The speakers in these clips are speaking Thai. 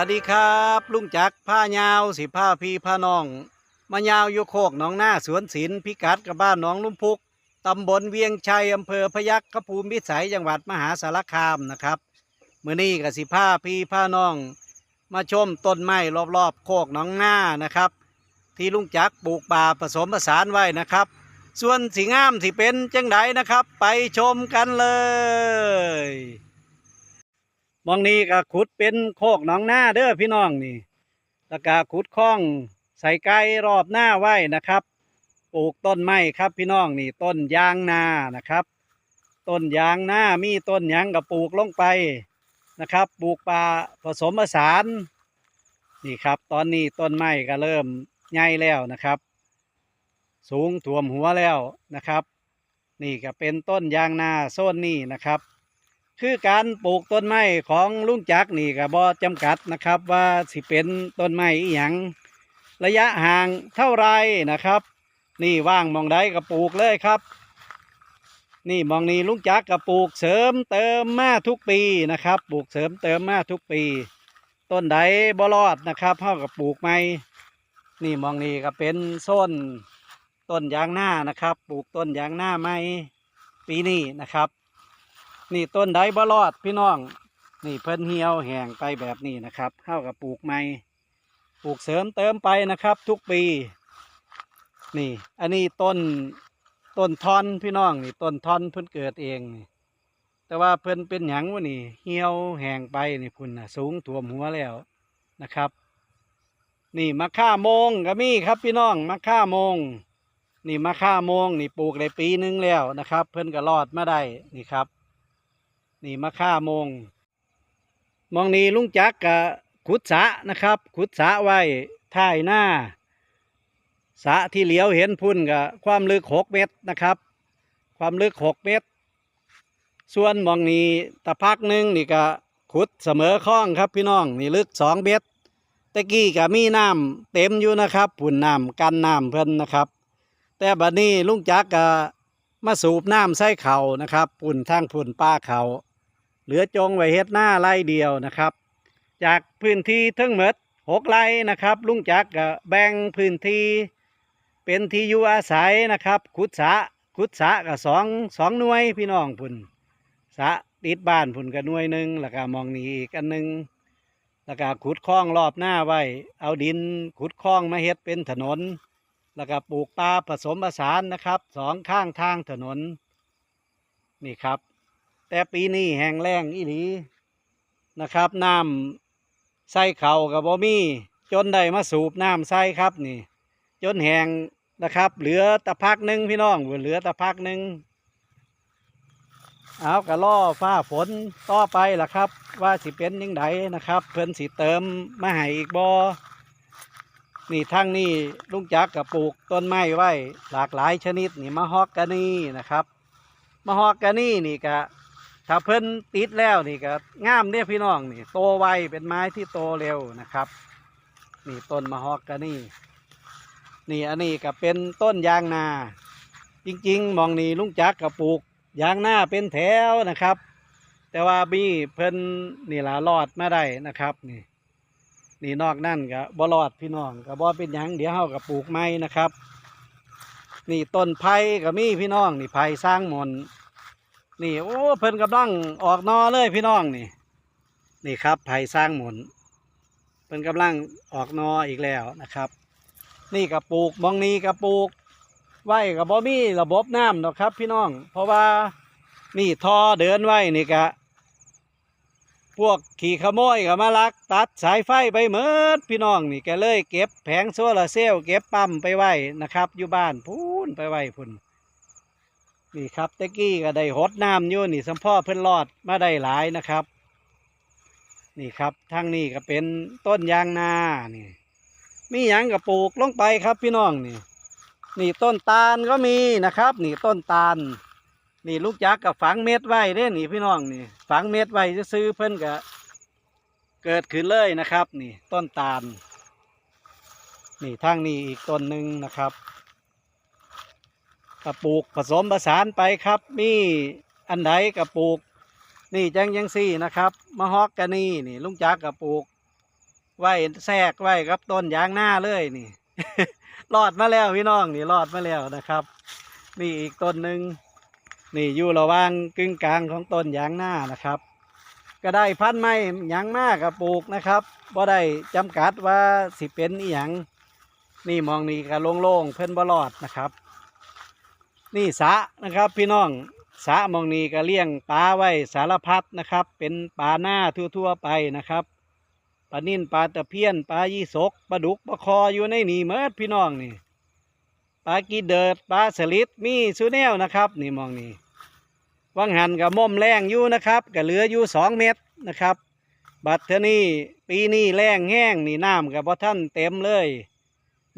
วัสดีครับ ลุงจักผ้ายาวสิผ้าพีผ้าน้อง มายาวอยู่โคกหนองหน้าสวนศิลป์พิกัดกับบ้านหนองลุ่มพุกตำบลเวียงชัยอำเภอพยัคฆภูมิวิสัยจังหวัดมหาสารคามนะครับมื่อนี้กับสิผ้าพีผ้าน้อง มาชมต้นไม้รอบๆ โคกหนองหน้านะครับ ที่ลุงจักปลูกป่าผสมผสานไว้นะครับ ส่วนสีงามสิเป็นจังไดนะครับ ไปชมกันเลย มองนี้ก็ขุดเป็นโคกหนองหน้าเด้อพี่น้องนี่แล้วก็ขุดคล้องใส่ไก่รอบหน้าไว้นะครับ ปลูกต้นไม้ครับพี่น้องนี่ต้นยางนานะครับ ต้นยางนามีต้นยังก็ปลูกลงไปนะครับ ปลูกป่าผสมผสานนี่ครับ ตอนนี้ต้นไม้ก็เริ่มใหญ่แล้วนะครับ สูงท่วมหัวแล้วนะครับ นี่ก็เป็นต้นยางนาโซนนี้นะครับ คือการปลูกต้นไม้ของลุงจักนี่ก็บ่จำกัดนะครับว่าสิเป็นต้นไม้อีหยังระยะห่างเท่าไรนะครับ นี่ว่างมองใดก็ปลูกเลยครับ นี่มองนี้ลุงจักรก็ปลูกเสริมเติมมาทุกปีนะครับ ปลูกเสริมเติมมาทุกปี ต้นใดบ่รอดนะครับเท่ากับปลูกใหม่นี่มองนี้ก็เป็นโซนต้นยางหน้านะครับ ปลูกต้นยางหน้าใหม่ปีนี้นะครับ นี่ต้นใดบ่รอดพี่น้อง นี่เพิ่นเหี่ยวแห้งไปแบบนี้นะครับเข้ากับปลูกใหม่ปลูกเสริมเติมไปนะครับ ทุกปี นี่ อันนี้ต้นต้นทอนพี่น้องนี่ต้นทอนเพิ่นเกิดเอง แต่ว่าเพิ่นเป็นหยังวะนี่เหี่ยวแห้งไปนี่พุ่นนะสูงท่วมหัวแล้วนะครับ นี่มะข่าโมงก็มีครับ พี่น้องมะข่าโมง นี่มะข่าโมง นี่ปลูกได้ปีหนึงแล้วนะครับ เพิ่นก็รอดมาได้นี่ครับ นี่มะข่ามง มองนี้ลุงจักกะขุดสะนะครับ ขุดสะไว้ท้ายหน้า สะที่เหลียวเห็นพุ่นกับความลึกหกเมตรนะครับ ความลึกหกเมตร ส่วนมองนี้ตะพักหนึ่งนี่ก็ขุดเสมอคลองครับพี่น้องนี่ลึกสองเมตรตะกี้ก็มีน้ำเต็มอยู่นะครับผุ่นน้ำกันน้ำเพิ่นนะครับ แต่บัดนี้ลุงจักก็มาสูบน้ำใส่เขานะครับ ปุ่นทางปุ่นป้าเขา เหลือจงไว้เฮ็ดหน้าไร่เดียวนะครับ จากพื้นที่ทั้งหมดหกไร่นะครับ ลุงจักก็แบ่งพื้นที่เป็นที่อยู่อาศัยนะครับขุดสะขุดสะก็สองสองหน่วยพี่น้องพุ่นสะติดบ้านพุ่นก็หน่วยหนึ่งแล้วก็มองนี่อีกอันหนึ่งแล้วก็ขุดคลองรอบหน้าไว้ เอาดินขุดคลองมาเฮ็ดเป็นถนน แล้วก็ปลูกปลาผสมผสานนะครับสองข้างทางถนน นี่ครับ แต่ปีนี้แห้งแล้งอีหลีนะครับน้ำใส่เข่ากับบ่มีจนได้มาสูบน้ำใส่ครับนี่ จนแห้งนะครับ เหลือแตะพักหนึ่งพี่น้องเหลือแตะพักหนึ่งเอากระล่อฟ้าฝนต่อไปล่ะครับ ว่าสิเป็นยังไงนะครับ เพิ่นสิเติมมาให้อีกบ่นี่ทั้งนี้ลุงจักรกับปลูกต้นไม้ไว้ หลากหลายชนิดนี่มะฮอกกานีนะครับมะฮอกกานี่นี่ก็ ถ้าเพิ่นติดแล้วนี่ก็งามเนี่ยพี่น้องนี่โตไวเป็นไม้ที่โตเร็วนะครับ นี่ต้นมะฮอกกานี่ นี่อันนี้ก็เป็นต้นยางนา จริง ๆ มองนี่ลุงจักรกับปลูกยางนาเป็นแถวนะครับ แต่ว่ามีเพิ่นนี่ละรอดมาได้นะครับนี่นี่นอกนั่นก็บ่รอดพี่น้องก็บ่เป็นหยังเดี๋ยวเฮากับปลูกไม้นะครับ นี่ต้นไผ่ก็มีพี่น้องนี่ไผ่สร้างมน นี่โอ้เพิ่นกำลังออกนอเลยพี่น้องนี่ นี่ครับไผ่สร้างหมุนเพิ่นกำลังออกนออีกแล้วนะครับ นี่กระปลูกมองนี้กระปลูกไว้กับบ่มีระบบน้ำดอกครับ พี่น้อง เพราะว่านี่ทอเดินไว้นี่กะพวกขี่ขโมยก็มาลัก ตัดสายไฟไปเมิดพี่น้องนี่แกเลย เก็บแผงโซลาร์เซลล์เก็บปั๊มไปไว้นะครับ อยู่บ้านพูนไปไว้พุ่น นี่ครับตะกี้ก็ได้หดน้ำอยู่นี่สัมพ่อเพิ่นรอดมาได้หลายนะครับ นี่ครับทางนี้ก็เป็นต้นยางนานี่ มีหยังกับปลูกลงไปครับพี่น้องนี่ นี่ต้นตาลก็มีนะครับ นี่ต้นตาล นี่ลูกจักกับฝังเม็ดไว้เด้นี่พี่น้องนี่ ฝังเม็ดไว้ซื้อเพิ่นก็เกิดขึ้นเลยนะครับ นี่ต้นตาล นี่ทางนี้อีกต้นหนึ่งนะครับ กระปลูกผสมผสานไปครับมีอันใดกระปลูก นี่จังยังซี่นะครับมะฮอกกานีนี่ลุงจักกระปลูก ไว้แทรกไว้กับต้นยางหน้าเลยนี่รอดมาแล้วพี่น้องนี่รอดมาแล้วนะครับ นี่อีกต้นหนึ่งนี่อยู่ระหว่างกึ่งกลางของต้นยางหน้านะครับ ก็ได้พันไม้ยังมากกับปลูกนะครับบ่ได้จำกัดว่าสิเป็นอีหยังนี่มองนี่ก็โล่งๆเพิ่นบ่รอดนะครับ นี่สะนะครับพี่น้องสะมองนี้ก็เลี้ยงปลาไว้สารพัดนะครับ เป็นปลาหน้าทั่วๆไปนะครับปลานิ่นปลาตะเพียนปลายี่สกปลาดุกปลาคออยู่ในนี่เมิดพี่น้องนี่ปลากีเดิดปลาสลิดมีสุแนวนะครับ นี่มองนี่วังหันกับม่อมแรงอยู่นะครับก็เหลืออยู่สองเม็ดนะครับ บัดเทนี่ปีนี้แรงแห้งนี่น้ำกับพ่ท่านเต็มเลย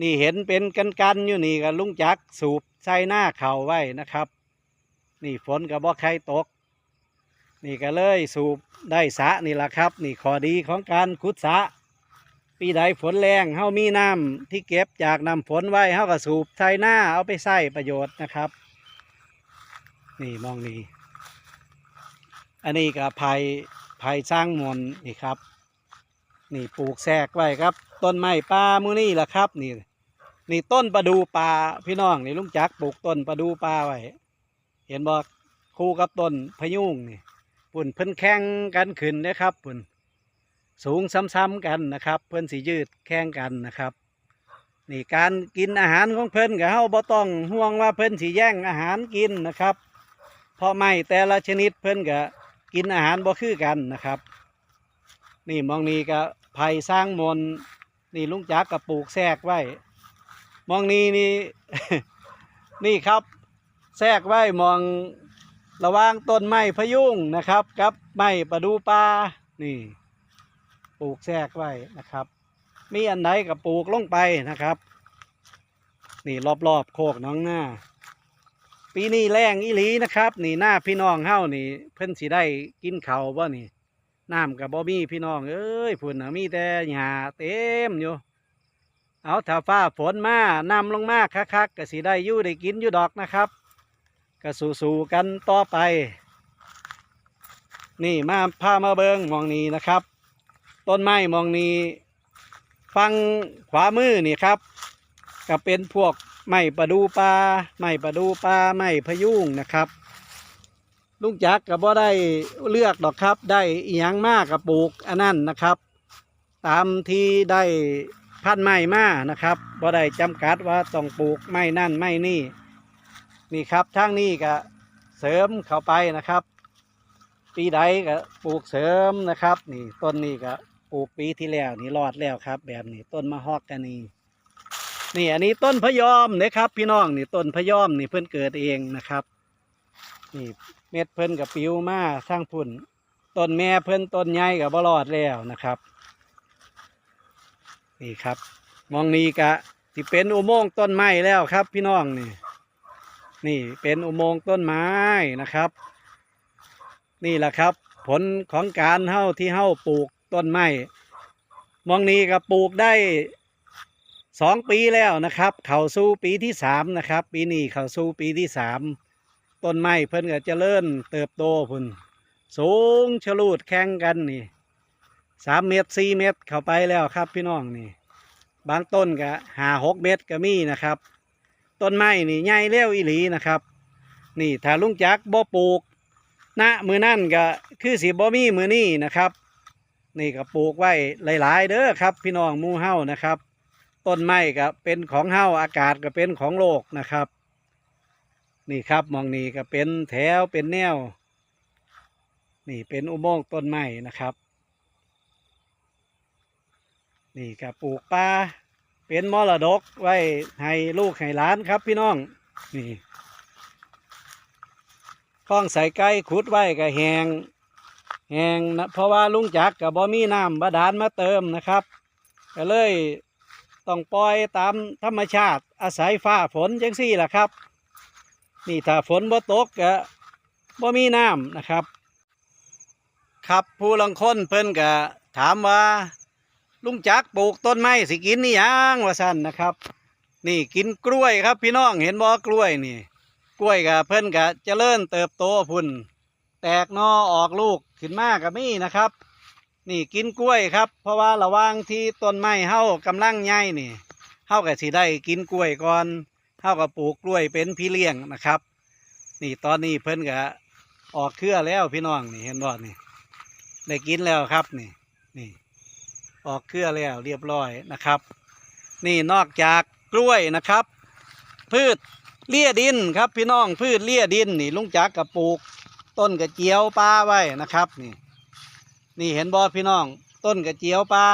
นี่เห็นเป็นกันกันอยู่นี่กับลุงจักสูบใส่หน้าเข่าไว้นะครับ นี่ฝนกับบ่ใครตก นี่ก็เลยสูบได้สะนี่แหละครับ นี่ข้อดีของการขุดสะปีใดฝนแรงเฮามีน้ำที่เก็บจากน้ำฝนไว้เฮาก็สูบใส่หน้าเอาไปใส่ประโยชน์นะครับ นี่มองนี่อันนี้ก็ภัยภัยสร้างมนนี่ครับ นี่ปลูกแทรกไว้ครับ ต้นไม้ป่ามือนี่แหละครับ นี่ นี่ต้นประดูป่าพี่น้องนี่ลุงจักปลูกต้นประดูป่าไว้เห็นบอกคู่กับต้นพยุงนี่ปุ่นเพิ่นแข่งกันขึ้นนะครับปุ่นสูงซ้ำๆกันนะครับ เพิ่นสียืดแข่งกันนะครับนี่การกินอาหารของเพิ่นกับเฮาบ่ต้องห่วงว่าเพิ่นสิแย่งอาหารกินนะครับ เพราะไม่แต่ละชนิดเพิ่นก็กินอาหารบ่คือกันนะครับ นี่มองนี่ก็ไผ่สร้างมน นี่ลุงจักกับปลูกแทรกไว้ มองนี่นี่ นี่ครับแทรกไว้มองระหว่างต้นไม้พยุงนะครับกับไม้ประดูปลานี่ ปลูกแทรกไว้นะครับ มีอันไหนก็ปลูกลงไปนะครับ นี่รอบๆโคกหน้องหน้า ปีนี้แรงอีหลีนะครับ นี่หน้าพี่น้องเฮานี่ เพิ่นสิได้กินเขาบ่นี่ น้ำกับบ่มีพี่น้องเอ้ยพุ่นมีแต่หญ้าเต็มอยู่ เอาถ้าฟ้าฝนมานำลงมาคักๆก็สิได้อยู่ได้กินอยู่ดอกนะครับก็สู้ๆกันต่อไป นี่มาพามาเบิงมองนี้นะครับ ต้นไม้มองนี้ฟังขวามือนี่ครับ ก็เป็นพวกไม้ประดูปลาไม้ประดูปลาไม้พยุงนะครับ ลุงจักก็บ่ได้เลือกดอกครับ ได้อียงมากกับปลูกอันนั้นนะครับ ตามที่ได้พันไม้มานะครับบ่ได้จำกัดว่าต้องปลูกไม้นั่นไม้นี่นี่ครับทางนี้ก็เสริมเข้าไปนะครับ ปีใดก็ปลูกเสริมนะครับ นี่ต้นนี้ก็ปลูกปีที่แล้วนี่รอดแล้วครับ แบบนี้ต้นมะฮอกกานีนี่อันนี้ต้นพยอมนะครับ พี่น้องนี่ต้นพยอมนี่เพิ่นเกิดเองนะครับ นี่ เม็ดเพิ่นกับปิวมาสร้างพุ่นต้นแม่เพิ่นต้นใหญ่กับบรอดแล้วนะครับ นี่ครับ มองนี้กะที่เป็นอุโมงค์ต้นไม้แล้วครับ พี่น้องนี่ นี่เป็นอุโมงค์ต้นไม้นะครับ นี่แหละครับ ผลของการเฮ้าที่เฮ้าปลูกต้นไม้มองนี้ก็ปลูกได้สองปีแล้วนะครับ เข้าสู่ปีที่สามนะครับ ปีนี้เข้าสู่ปีที่สาม ต้นไม้เพิ่นก็เจริญเติบโตพุ่นสูงชะลูดแข่งกันนี่สามเมตรสี่เมตรเข้าไปแล้วครับพี่น้องนี่ บางต้นก็หาหกเมตรก็มีนะครับ ต้นไม้นี่ใหญ่เลี้ยวอีหลีนะครับ นี่ถ้าลุงจักบ่ปลูกณมือนั่นก็คือสิบ่มีมือนี่นะครับ นี่ก็ปลูกไว้หลาย ๆ เด้อครับ พี่น้องมูเฮานะครับ ต้นไม้ก็เป็นของเฮาอากาศก็เป็นของโลกนะครับ นี่ครับมองนี่ก็เป็นแถวเป็นแนว นี่เป็นอุโมงค์ต้นไม้นะครับ นี่ก็ปลูกป่าเป็นมรดกไว้ให้ลูกให้หลานครับพี่น้อง นี่คลองใส่ไก่ขุดไว้ก็แหงแหงนะเพราะว่าลุงจักกับบ่มีน้ำบาดาลมาเติมนะครับก็เลยต้องปล่อยตามธรรมชาติอาศัยฟ้าฝนจังสี่แหละครับ นี่ถ้าฝนบ่ตกก็บ่มีน้ำนะครับ ครับผู้ลังคนเพิ่นก็ถามว่า ลุงจักปลูกต้นไม้สิกินนี่ยังว่าสั่นนะครับ นี่กินกล้วยครับพี่น้องเห็นบ่กล้วยนี่ กล้วยกับเพิ่นก็เจริญเติบโตพุ่น แตกหนอออกลูกขึ้นมากับมีนะครับ นี่กินกล้วยครับ เพราะว่าระว่างที่ต้นไม้เฮากำลังใหญ่นี่เฮาก็สิได้กินกล้วยก่อน เฮาก็ปลูกกล้วยเป็นพี่เลี้ยงนะครับ นี่ตอนนี้เพิ่นก็ออกเครือแล้วพี่น้องนี่เห็นบ่นี่ได้กินแล้วครับนี่นี่ ออกเครือแล้วเรียบร้อยนะครับ นี่นอกจากกล้วยนะครับ พืชเลี่ยดินครับ พี่น้องพืชเลี่ยดินนี่ลุงจักกับปลูก ต้นกระเจียวปลาไว้นะครับ นี่ นี่เห็นบอพี่น้อง ต้นกระเจียวปลา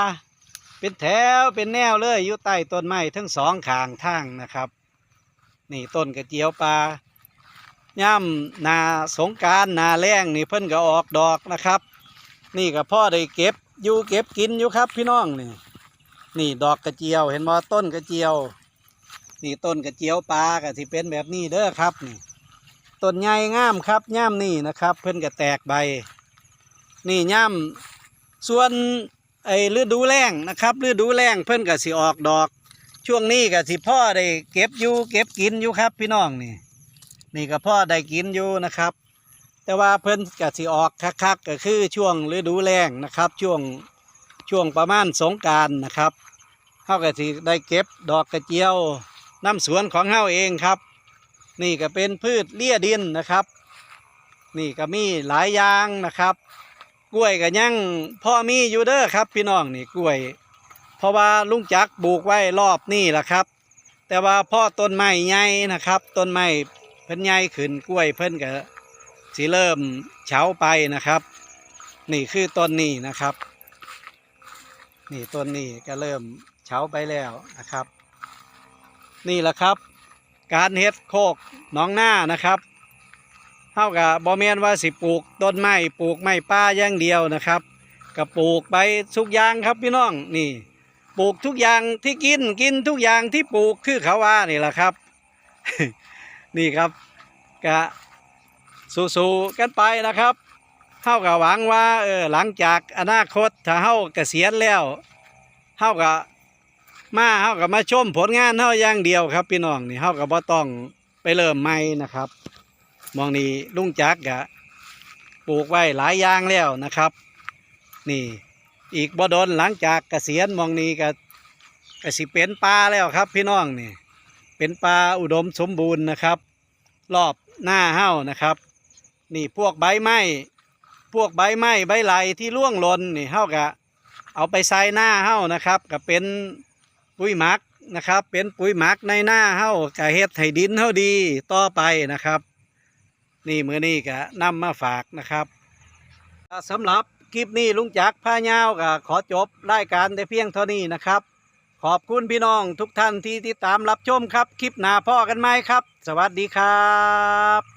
เป็นแถวเป็นแนวเลยอยู่ใต้ต้นไม้ทั้งสองข้างทางนะครับ นี่ต้นกระเจียวปลาย่ำนาสงการนาแรงนี่เพิ่นก็ออกดอกนะครับ นี่ก็พ่อได้เก็บอยู่เก็บกินอยู่ครับพี่น้องนี่ นี่ดอกกระเจียวเห็นบ่ต้นกระเจียว นี่ต้นกระเจียวปลาก็สิเป็นแบบนี้เด้อครับนี่ต้นใหญ่งามครับย่ามนี่นะครับ เพิ่นก็แตกใบ นี่ย่ามส่วนไอ้ฤดูแล้งนะครับฤดูแล้งเพิ่นก็สิออกดอก ช่วงนี้ก็สิพ่อได้เก็บอยู่เก็บกินอยู่ครับ พี่น้องนี่ นี่ก็พ่อได้กินอยู่นะครับ แต่ว่าเพิ่นก็สิออกคักๆก็คือช่วงฤดูแล้งนะครับ ช่วงช่วงประมาณสงการนะครับเฮาก็สิได้เก็บดอกกระเจียวน้ำสวนของเฮาเองครับ นี่ก็เป็นพืชเลี่ยดินนะครับ นี่ก็มีหลายอย่างนะครับ กล้วยก็ยังพ่อมีอยู่เด้อครับ พี่น้องนี่กล้วย เพราะว่าลุงจักปลูกไว้รอบนี่แหละครับ แต่ว่าพ่อต้นไม้ใหญ่นะครับ ต้นไม้เพิ่นใหญ่ขึ้นกล้วยเพิ่นก็สิเริ่มเฉาไปนะครับ นี่คือต้นนี้นะครับ นี่ต้นนี้ก็เริ่มเฉาไปแล้วนะครับ นี่แหละครับ การเฮ็ดโคกหนองหน้านะครับเท่ากับบอแมนว่าสิปลูกต้นไม้ปลูกไม้ป่าอย่างเดียวนะครับก็ปลูกไปทุกอย่างครับพี่น้องนี่ ปลูกทุกอย่างที่กินกินทุกอย่างที่ปลูกคือเขาว่านี่แหละครับ นี่ครับกะสู้ๆกันไปนะครับเฮากับหวังว่าเออหลังจากอนาคตถ้าเฮาเกษียณแล้วเฮากับมาเฮากับมาชมผลงานเฮาอย่างเดียวครับ พี่น้องนี่เฮากับบ่ต้องไปเริ่มใหม่นะครับมองนี้ลุงจักกะปลูกไว้หลายอย่างแล้วนะครับ นี่ อีกบ่โดนหลังจากเกษียณมองนี้ก็กสิเป็นป่าแล้วครับ พี่น้องนี่ เป็นป่าอุดมสมบูรณ์นะครับ รอบหน้าเฮ้านะครับ นี่พวกใบไม้พวกใบไม้ใบไหลที่ร่วงหล่นนี่เฮากะเอาไปใส่หน้าเฮ้านะครับก็เป็นปุ๋ยหมักนะครับ เป็นปุ๋ยหมักในหน้าเฮ้ากะเฮ็ดให้ดินเฮาดีต่อไปนะครับ นี่มือนี้ก็นำมาฝากนะครับสำหรับ คลิปนี้ลุงจักผ้ายาก็ขอจบรายการแต่เพียงเท่านี้นะครับ ขอบคุณพี่น้องทุกท่านที่ติดตามรับชมครับ คลิปหน้าพ่อกันไหมครับ สวัสดีครับ